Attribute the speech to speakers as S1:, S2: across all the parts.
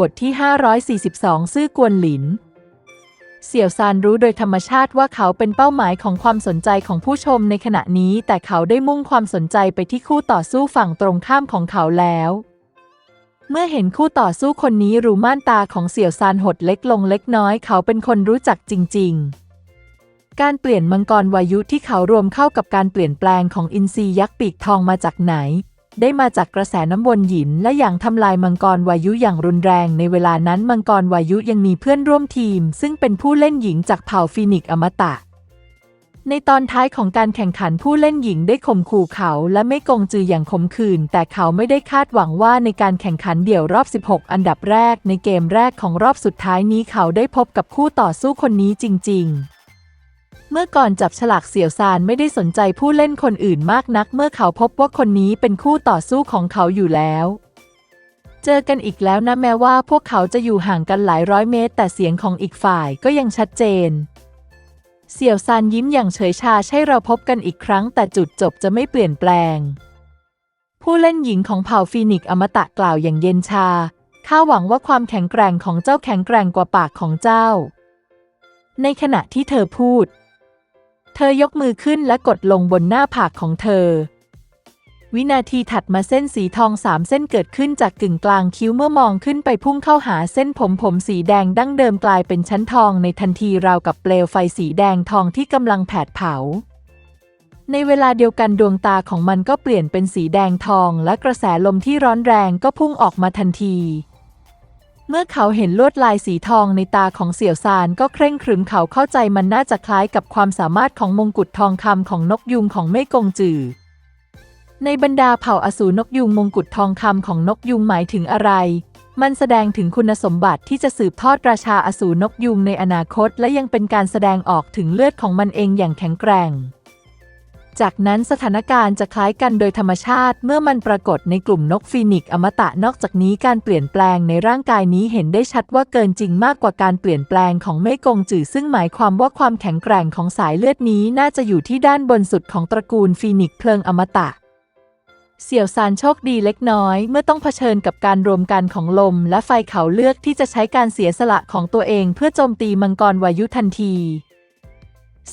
S1: บทที่ 542 ซื่อกวนหลิน เสี่ยวซานรู้โดยธรรมชาติว่าเขาเป็นเป้าหมายของความสนใจของผู้ชมในขณะนี้ แต่เขาได้มุ่งความสนใจไปที่คู่ต่อสู้ฝั่งตรงข้ามของเขาแล้ว เมื่อเห็นคู่ต่อสู้คนนี้รูม่านตาของเสี่ยวซานหดเล็กลงเล็กน้อย เขาเป็นคนรู้จักจริง ๆการเปลี่ยนมังกรวายุที่เขารวมเข้ากับการเปลี่ยนแปลงของอินทรียักษ์ปีกทองมาจากไหน ได้มาจากกระแสน้ำวนหยินและอย่างทำลายมังกรวายุอย่างรุนแรง ในเวลานั้นมังกรวายุยังมีเพื่อนร่วมทีม ซึ่งเป็นผู้เล่นหญิงจากเผ่าฟีนิกอมตะ ในตอนท้ายของการแข่งขันผู้เล่นหญิงได้ข่มขู่เขา และไม่กงจืออย่างขมขื่นแต่เขาไม่ได้คาดหวังว่าในการแข่งขันเดี่ยวรอบ 16 อันดับแรก ในเกมแรกของรอบสุดท้ายนี้เขาได้พบกับคู่ต่อสู้คนนี้จริง ๆ เมื่อก่อนจับฉลากเสี่ยวซานไม่ได้สนใจผู้เล่นคนอื่นมากนัก เมื่อเขาพบว่าคนนี้เป็นคู่ต่อสู้ของเขาอยู่แล้ว เจอกันอีกแล้วนะแม้ว่าพวกเขาจะอยู่ห่างกันหลายร้อยเมตร แต่เสียงของอีกฝ่ายก็ยังชัดเจน เสี่ยวซานยิ้มอย่างเฉยชาใช่เราพบกันอีกครั้ง แต่จุดจบจะไม่เปลี่ยนแปลง ผู้เล่นหญิงของเผ่าฟีนิกซ์อมตะกล่าวอย่างเย็นชาข้าหวังว่าความแข็งแกร่งของเจ้าแข็งแกร่งกว่าปากของเจ้า ในขณะที่เธอพูด เธอยกมือขึ้นและกดลงบนหน้าผากของเธอ วินาทีถัดมาเส้นสีทองสามเส้นเกิดขึ้นจากกึ่งกลางคิ้วเมื่อมองขึ้นไปพุ่งเข้าหาเส้นผมผมสีแดงดั้งเดิมกลายเป็นชั้นทองในทันทีราวกับเปลวไฟสีแดงทองที่กำลังแผดเผา ในเวลาเดียวกันดวงตาของมันก็เปลี่ยนเป็นสีแดงทอง และกระแสลมที่ร้อนแรงก็พุ่งออกมาทันที เมื่อเขาเห็นลวดลายสีทองในตาของเสี่ยวซานก็เคร่งครึมเขาเข้าใจมันน่าจะคล้ายกับความสามารถของมงกุฎทองคำของนกยุงของเม่กงจือ ในบรรดาเผ่าอสูรนกยุงมงกุฎทองคำของนกยุงหมายถึงอะไร มันแสดงถึงคุณสมบัติที่จะสืบทอดราชาอสูรนกยุงในอนาคต และยังเป็นการแสดงออกถึงเลือดของมันเองอย่างแข็งแกร่ง จากนั้นสถานการณ์จะคล้ายกันโดยธรรมชาติเมื่อมันปรากฏในกลุ่มนกฟีนิกซ์อมตะนอกจากนี้การเปลี่ยนแปลงในร่างกายนี้เห็นได้ชัดว่าเกินจริงมากกว่าการเปลี่ยนแปลงของเมกงจือซึ่งหมายความว่าความแข็งแกร่งของสายเลือดนี้น่าจะอยู่ที่ด้านบนสุดของตระกูลฟีนิกซ์เพลิงอมตะเสี่ยวซานโชคดีเล็กน้อย เมื่อต้องเผชิญกับการรวมกันของลม และไฟเขาเลือกที่จะใช้การเสียสละของตัวเองเพื่อโจมตีมังกรวายุทันที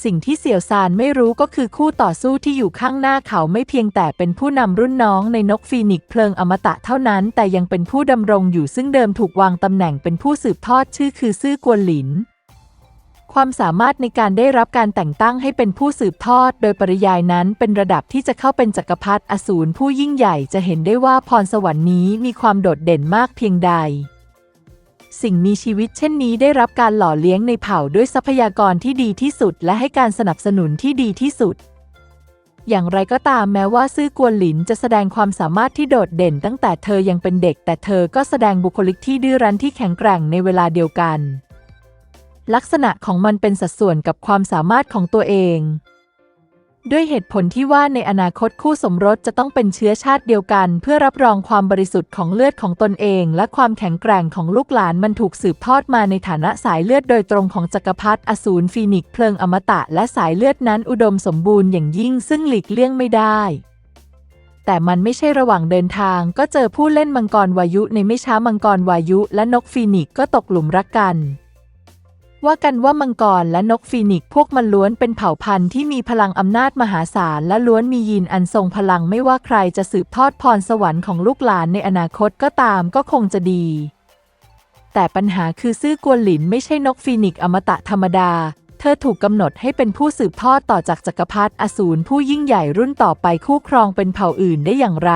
S1: สิ่งที่เสี่ยวซานไม่รู้ก็คือคู่ต่อสู้ที่อยู่ข้างหน้าเขาไม่เพียงแต่เป็นผู้นำรุ่นน้องในนกฟีนิกซ์เพลิงอมตะเท่านั้น แต่ยังเป็นผู้ดำรงอยู่ซึ่งเดิมถูกวางตำแหน่งเป็นผู้สืบทอดชื่อคือซื่อกวนหลิน ความสามารถในการได้รับการแต่งตั้งให้เป็นผู้สืบทอด โดยปริยายนั้นเป็นระดับที่จะเข้าเป็นจักรพรรดิอสูรผู้ยิ่งใหญ่จะเห็นได้ว่าพรสวรรค์นี้มีความโดดเด่นมากเพียงใด สิ่งมีชีวิตเช่นนี้ได้รับการหล่อเลี้ยงในเผ่าด้วยทรัพยากรที่ดีที่สุด และให้การสนับสนุนที่ดีที่สุด อย่างไรก็ตามแม้ว่าซื่อกวนหลินจะแสดงความสามารถที่โดดเด่นตั้งแต่เธอยังเป็นเด็ก แต่เธอก็แสดงบุคลิกที่ดื้อรั้นที่แข็งแกร่งในเวลาเดียวกัน ลักษณะของมันเป็นสัดส่วนกับความสามารถของตัวเอง ด้วยเหตุผลที่ว่าในอนาคตคู่สมรสจะต้องเป็นเชื้อชาติเดียวกัน เพื่อรับรองความบริสุทธิ์ของเลือดของตนเอง และความแข็งแกร่งของลูกหลานมันถูกสืบทอดมาในฐานะสายเลือดโดยตรงของจักรพรรดิอสูรฟีนิกเพลิงอมตะ และสายเลือดนั้นอุดมสมบูรณ์อย่างยิ่งซึ่งหลีกเลี่ยงไม่ได้ แต่มันไม่ใช่ระหว่างเดินทางก็เจอผู้เล่นมังกรวายุในไม่ช้ามังกรวายุ และนกฟีนิกก็ตกหลุมรักกัน ว่ากันว่ามังกรและนกฟีนิกพวกมันล้วนเป็นเผ่าพันธุ์ที่มีพลังอำนาจมหาศาลและล้วนมียีนอันทรงพลังไม่ว่าใครจะสืบทอดพรสวรรค์ของลูกหลานในอนาคตก็ตามก็คงจะดี แต่ปัญหาคือซื่อกวนหลินไม่ใช่นกฟีนิกอมตะธรรมดา เธอถูกกำหนดให้เป็นผู้สืบทอดต่อจากจักรพรรดิอสูรผู้ยิ่งใหญ่รุ่นต่อไปคู่ครองเป็นเผ่าอื่นได้อย่างไร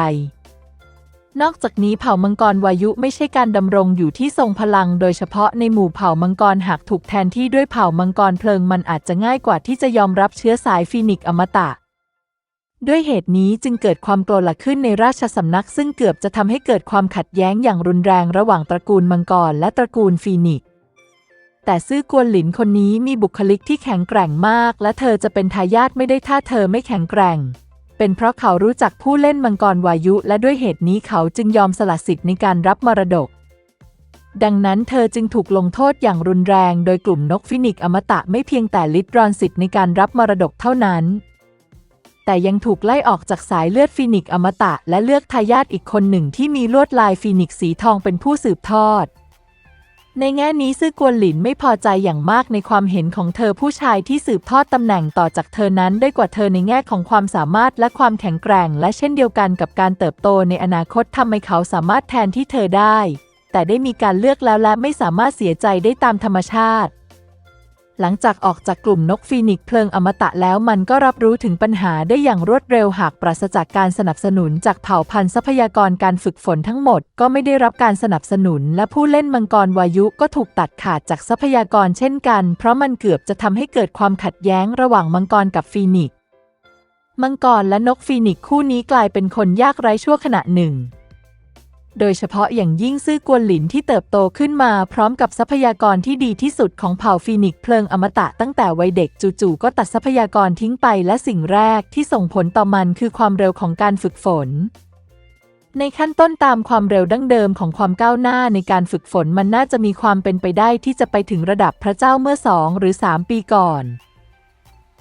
S1: นอกจากนี้เผ่ามังกรวายุไม่ใช่การดำรงอยู่ที่ทรงพลัง โดยเฉพาะในหมู่เผ่ามังกรหากถูกแทนที่ด้วยเผ่ามังกรเพลิงมันอาจจะง่ายกว่าที่จะยอมรับเชื้อสายฟีนิกซ์อมตะ ด้วยเหตุนี้จึงเกิดความโกรธขึ้นในราชสำนัก ซึ่งเกือบจะทำให้เกิดความขัดแย้งอย่างรุนแรงระหว่างตระกูลมังกรและตระกูลฟีนิกแต่ซื่อกวนหลินคนนี้มีบุคลิกที่แข็งแกร่งมาก และเธอจะเป็นทายาทไม่ได้ถ้าเธอไม่แข็งแกร่ง เป็นเพราะเขารู้จักผู้เล่นมังกรวายุ และด้วยเหตุนี้เขาจึงยอมสละสิทธิ์ในการรับมรดก ดังนั้นเธอจึงถูกลงโทษอย่างรุนแรง โดยกลุ่มนกฟินิกอมตะไม่เพียงแต่ลิดรอนสิทธิ์ในการรับมรดกเท่านั้น แต่ยังถูกไล่ออกจากสายเลือดฟินิกอมตะ และเลือกทายาทอีกคนหนึ่งที่มีลวดลายฟินิกสีทองเป็นผู้สืบทอด ในแง่นี้ซื่อกวนหลินไม่พอใจอย่างมากในความเห็นของเธอผู้ชายที่สืบทอดตำแหน่งต่อจากเธอนั้นได้กว่าเธอในแง่ของความสามารถและความแข็งแกร่ง และเช่นเดียวกันกับการเติบโตในอนาคตทำให้เขาสามารถแทนที่เธอได้ แต่ได้มีการเลือกแล้วและไม่สามารถเสียใจได้ตามธรรมชาติ หลังจากออกจากกลุ่มนกฟีนิกซ์เพลิงอมตะแล้วมันก็รับรู้ถึงปัญหาได้อย่างรวดเร็วหากปราศจากการสนับสนุนจากเผ่าพันธุ์ทรัพยากรการฝึกฝนทั้งหมด ก็ไม่ได้รับการสนับสนุน และผู้เล่นมังกรวายุก็ถูกตัดขาดจากทรัพยากรเช่นกัน เพราะมันเกือบจะทำให้เกิดความขัดแย้งระหว่างมังกรกับฟีนิกซ์มังกรและนกฟีนิกซ์คู่นี้กลายเป็นคนยากไร้ชั่วขณะหนึ่ง โดยเฉพาะอย่างยิ่งซื่อกวนหลินที่เติบโตขึ้นมาพร้อมกับทรัพยากรที่ดีที่สุดของเผ่าฟีนิกซ์เพลิงอมตะตั้งแต่วัยเด็กจู่ๆก็ตัดทรัพยากรทิ้งไปและสิ่งแรกที่ส่งผลต่อมันคือความเร็วของการฝึกฝน ในขั้นต้นตามความเร็วดั้งเดิมของความก้าวหน้าในการฝึกฝนมันน่าจะมีความเป็นไปได้ที่จะไปถึงระดับพระเจ้าเมื่อสองหรือสามปีก่อน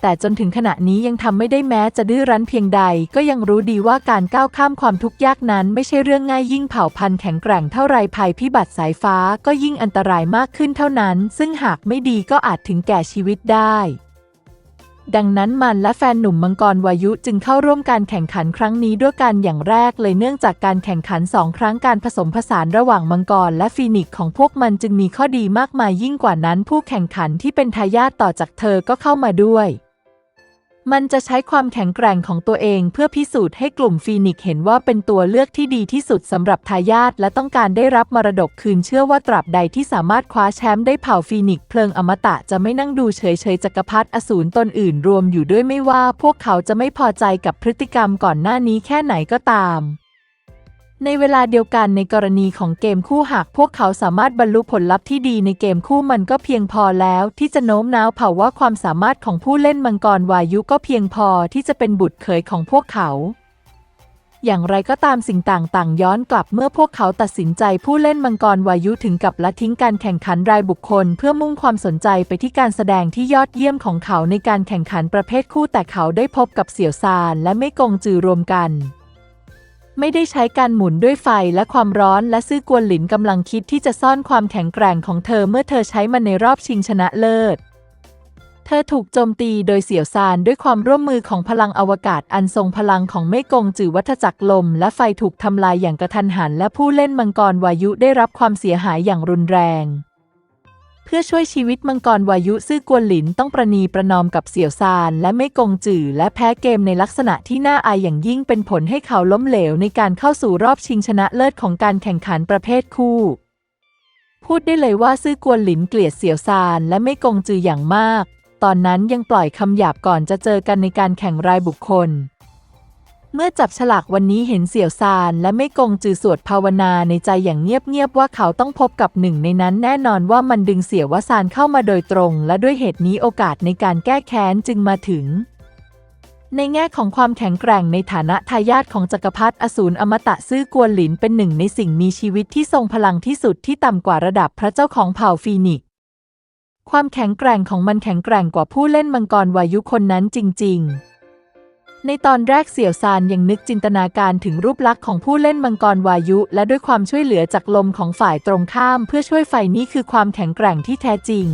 S1: แต่จนถึงขณะนี้ยังทำไม่ได้แม้จะดื้อรั้นเพียงใด ก็ยังรู้ดีว่าการก้าวข้ามความทุกข์ยากนั้นไม่ใช่เรื่องง่ายยิ่งเผ่าพันธุ์แข็งแกร่งเท่าไรภัยพิบัติสายฟ้าก็ยิ่งอันตรายมากขึ้นเท่านั้น ซึ่งหากไม่ดีก็อาจถึงแก่ชีวิตได้ดังนั้นมันและแฟนหนุ่มมังกรวายุจึงเข้าร่วมการแข่งขันครั้งนี้ด้วยกันอย่างแรกเลยเนื่องจากการแข่งขันสองครั้งการผสมผสานระหว่างมังกรและฟีนิกของพวกมันจึงมีข้อดีมากมายยิ่งกว่านั้นผู้แข่งขันที่เป็นทายาทต่อจากเธอก็เข้ามาด้วย มันจะใช้ความแข็งแกร่งของตัวเองเพื่อพิสูจน์ให้กลุ่มฟีนิกเห็นว่าเป็นตัวเลือกที่ดีที่สุดสำหรับทายาทและต้องการได้รับมรดกคืนเชื่อว่าตราบใดที่สามารถคว้าแชมป์ได้เผ่าฟีนิกเพลิงอมตะจะไม่นั่งดูเฉยๆจักรพรรดิอสูรตนอื่นรวมอยู่ด้วยไม่ว่าพวกเขาจะไม่พอใจกับพฤติกรรมก่อนหน้านี้แค่ไหนก็ตาม ในเวลาเดียวกันในกรณีของเกมคู่หากพวกเขาสามารถบรรลุผลลัพธ์ที่ดีในเกมคู่มันก็เพียงพอแล้ว ที่จะโน้มน้าวเผ่าว่าความสามารถของผู้เล่นมังกรวายุก็เพียงพอที่จะเป็นบุตรเขยของพวกเขา อย่างไรก็ตามสิ่งต่างๆ ย้อนกลับเมื่อพวกเขาตัดสินใจผู้เล่นมังกรวายุถึงกับละทิ้งการแข่งขันรายบุคคล เพื่อมุ่งความสนใจไปที่การแสดงที่ยอดเยี่ยมของเขาในการแข่งขันประเภทคู่แต่เขาได้พบกับเสี่ยวซานและไม่กงจือรวมกัน ไม่ได้ใช้การหมุนด้วยไฟและความร้อนและซื่อกวนหลินกำลังคิดที่จะซ่อนความแข็งแกร่งของเธอเมื่อเธอใช้มันในรอบชิงชนะเลิศ เธอถูกโจมตีโดยเสี่ยวซานด้วยความร่วมมือของพลังอวกาศอันทรงพลังของเมกงจือวัฏจักรลม และไฟถูกทำลายอย่างกระทันหัน และผู้เล่นมังกรวายุได้รับความเสียหายอย่างรุนแรง เพื่อช่วยชีวิตมังกรวายุซื่อกวนหลินต้องประนีประนอมกับเสี่ยวซาน และไม่กงจือและแพ้เกมในลักษณะที่น่าอายอย่างยิ่งเป็นผลให้เขาล้มเหลวในการเข้าสู่รอบชิงชนะเลิศของการแข่งขันประเภทคู่ พูดได้เลยว่าซื่อกวนหลินเกลียดเสี่ยวซาน และไม่กงจื่ออย่างมาก ตอนนั้นยังปล่อยคำหยาบก่อนจะเจอกันในการแข่งรายบุคคล เมื่อจับฉลากวันนี้เห็นเสี่ยวซานและไม่กงจือสวดภาวนาในใจอย่างเงียบๆว่าเขาต้องพบกับหนึ่งในนั้นแน่นอนว่ามันดึงเสี่ยววซานเข้ามาโดยตรง และด้วยเหตุนี้โอกาสในการแก้แค้นจึงมาถึง ในแง่ของความแข็งแกร่งในฐานะทายาทของจักรพรรดิอสูรอมตะซื่อกวนหลินเป็นหนึ่งในสิ่งมีชีวิตที่ทรงพลังที่สุดที่ต่ำกว่าระดับพระเจ้าของเผ่าฟีนิกซ์ความแข็งแกร่งของมันแข็งแกร่งกว่าผู้เล่นมังกรวายุคนนั้นจริง ๆ ในตอนแรกเสี่ยวซานยังนึกจินตนาการถึงรูปลักษณ์ของผู้เล่นมังกรวายุ และด้วยความช่วยเหลือจากลมของฝ่ายตรงข้าม เพื่อช่วยไฟนี้คือความแข็งแกร่งที่แท้จริง